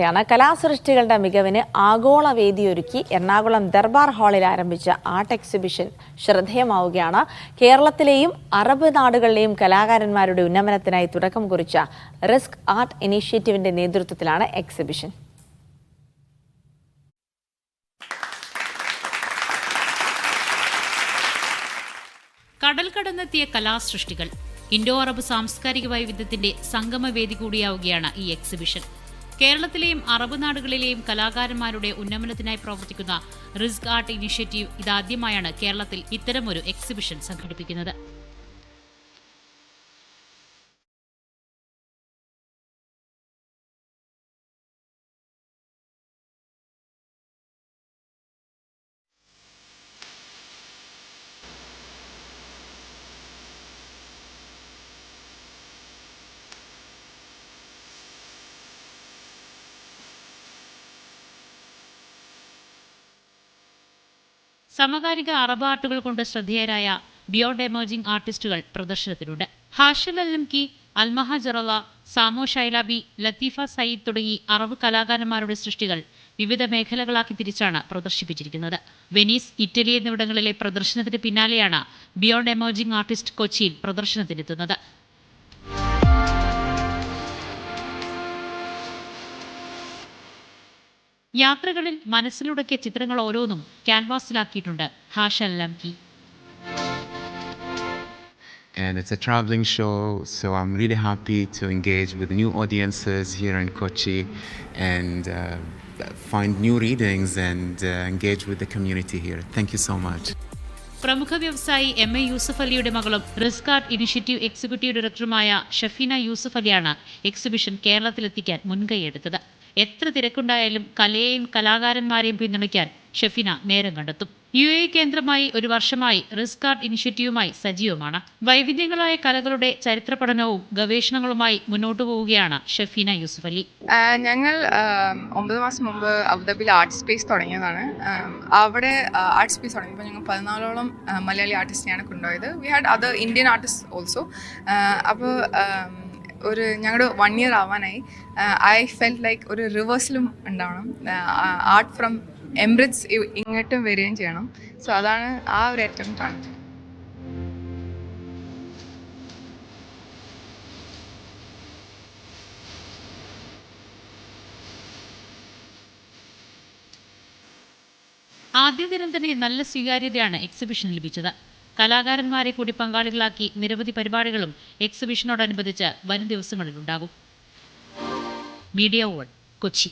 ാണ് കലാസൃഷ്ടികളുടെ മികവിന് ആഗോള വേദിയൊരുക്കി എറണാകുളം ദർബാർ ഹാളിൽ ആരംഭിച്ച ആർട്ട് എക്സിബിഷൻ ശ്രദ്ധേയമാവുകയാണ്. കേരളത്തിലെയും അറബ് നാടുകളിലെയും കലാകാരന്മാരുടെ ഉന്നമനത്തിനായി തുടക്കം കുറിച്ച റിസ്ക് ആർട്ട് ഇനീഷ്യേറ്റീവിന്റെ നേതൃത്വത്തിലാണ് എക്സിബിഷൻ. കടൽ കടന്നെത്തിയ കലാസൃഷ്ടികൾ. ഇൻഡോ അറബ് സാംസ്കാരിക വൈവിധ്യത്തിന്റെ സംഗമവേദി കൂടിയാവുകയാണ് ഈ എക്സിബിഷൻ. കേരളത്തിലെയും അറബ് നാടുകളിലെയും കലാകാരന്മാരുടെ ഉന്നമനത്തിനായി പ്രവർത്തിക്കുന്ന റിസ്ക് ആർട്ട് ഇനിഷ്യേറ്റീവ് ഇതാദ്യമായാണ് കേരളത്തിൽ ഇത്തരമൊരു എക്സിബിഷൻ സംഘടിപ്പിക്കുന്നത്. സമകാലിക അറബ് ആർട്ടുകൾ കൊണ്ട് ശ്രദ്ധേയരായ ബിയോണ്ട് എമേർജിംഗ് ആർട്ടിസ്റ്റുകൾ പ്രദർശനത്തിലുണ്ട് Hashel Al Lamki Almaha Jaralla Samo Shalaby Latifa Saeed തുടങ്ങി അറബ് കലാകാരന്മാരുടെ സൃഷ്ടികൾ വിവിധ മേഖലകളാക്കി തിരിച്ചാണ് പ്രദർശിപ്പിച്ചിരിക്കുന്നത്. വെനീസ് ഇറ്റലി എന്നിവിടങ്ങളിലെ പ്രദർശനത്തിന് പിന്നാലെയാണ് ബിയോണ്ട് എമേർജിംഗ് ആർട്ടിസ്റ്റ് കൊച്ചിയിൽ പ്രദർശനത്തിനെത്തുന്നത്. യാത്രകളിൽ മനസ്സിലുടക്കിയ ചിത്രങ്ങൾ ഓരോന്നും ക്യാൻവാസിലാക്കിയിട്ടുണ്ട് Hashan ലംകി and it's a traveling show so i'm really happy to engage with new audiences here in kochi and uh, find new readings and uh, engage with the community here thank you so much പ്രമുഖ വ്യവസായി M A Yusuf അലിയുടെ മകളും risk art initiative executive ഡയറക്ടറുമായ ഷഫീന യൂസഫ് അലിയാണ് exhibition കേരളത്തിലെത്തിക്കാൻ മുൻകൈയെടുത്തത് എത്ര തിരക്കുണ്ടായാലും കലയെയും കലാകാരന്മാരെയും പിന്തുണയ്ക്കാൻ ഷെഫിന നേരം കണ്ടെത്തും. യു എ കേന്ദ്രമായി ഒരു വർഷമായി റിസ്ക് ഇനിഷ്യേറ്റീവുമായി സജീവമാണ്. വൈവിധ്യങ്ങളായ കലകളുടെ ചരിത്ര പഠനവും ഗവേഷണങ്ങളുമായി മുന്നോട്ടു പോവുകയാണ് ഷെഫീന യൂസുഫ് അലി. ഞങ്ങൾ ഒമ്പത് മാസം മുമ്പ് അബുദാബിയിൽ ആർട്ട് സ്പേസ് തുടങ്ങിയതാണ്. അവിടെ ആർട്ട് സ്പേസ് തുടങ്ങിയപ്പോൾ ഞങ്ങൾ പതിനാലോളം മലയാളി ആർട്ടിസ്റ്റിനെയാണ് കൊണ്ടുപോയത്. We had other Indian artist also അപ്പോൾ ഒരു ഞങ്ങളുടെ വൺ ഇയർ ആവാനായി. ഐ ഫെൽ ലൈക്ക് ഒരു റിവേഴ്സലും ഉണ്ടാവണം. ആർട്ട് ഫ്രം എംബ്രിഡ്സ് ഇങ്ങോട്ടും വരികയും ചെയ്യണം. സോ അതാണ് ആ ഒരു ആണ് ആദ്യ ദിനം തന്നെ നല്ല സ്വീകാര്യതയാണ് എക്സിബിഷൻ ലഭിച്ചത്. കലാകാരന്മാരെ കൂടി പങ്കാളികളാക്കി നിരവധി പരിപാടികളും എക്സിബിഷനോടനുബന്ധിച്ച് വരും ദിവസങ്ങളിലുണ്ടാകും. Media one Kochi.